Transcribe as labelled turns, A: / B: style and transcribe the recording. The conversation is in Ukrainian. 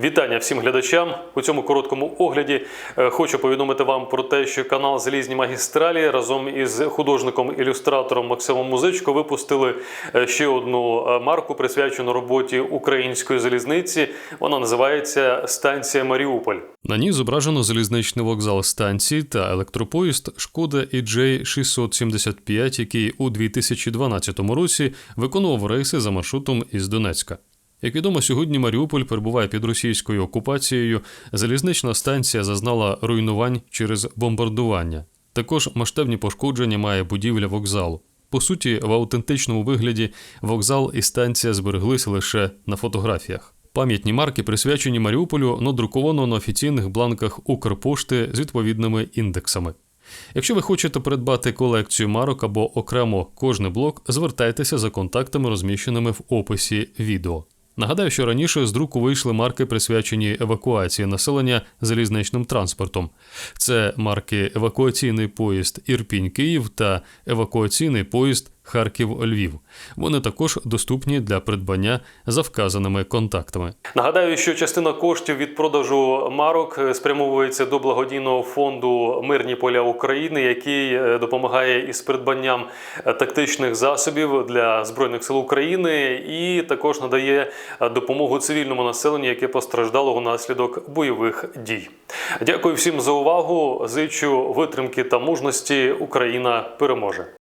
A: Вітання всім глядачам. У цьому короткому огляді е, хочу повідомити вам про те, що канал Залізні магістралі разом із художником-ілюстратором Максимом Музичко випустили е, ще одну е, марку, присвячену роботі української залізниці. Вона називається Станція Маріуполь. На ній зображено залізничний вокзал станції та електропоїзд Шкода EJ 675, який у 2012 році виконував рейси за маршрутом із Донецька. Як відомо, сьогодні Маріуполь перебуває під російською окупацією. Залізнична станція зазнала руйнувань через бомбардування. Також масштабні пошкодження має будівля вокзалу. По суті, в аутентичному вигляді вокзал і станція збереглися лише на фотографіях. Пам'ятні марки присвячені Маріуполю надруковано на офіційних бланках Укрпошти з відповідними індексами. Якщо ви хочете придбати колекцію марок або окремо кожний блок, звертайтеся за контактами, розміщеними в описі відео. Нагадаю, що раніше з друку вийшли марки, присвячені евакуації населення залізничним транспортом. Це марки евакуаційний поїзд Ірпінь-Київ та евакуаційний поїзд Харків-Львів. Вони також доступні для придбання за вказаними контактами. Нагадаю, що частина коштів від продажу марок спрямовується до благодійного фонду Мирні поля України, який е, допомагає із придбанням е, тактичних засобів для збройних сил України і також надає е, допомогу цивільному населенню, яке постраждало унаслідок бойових дій. Дякую всім за увагу. Зичу витримки та мужності. Україна переможе.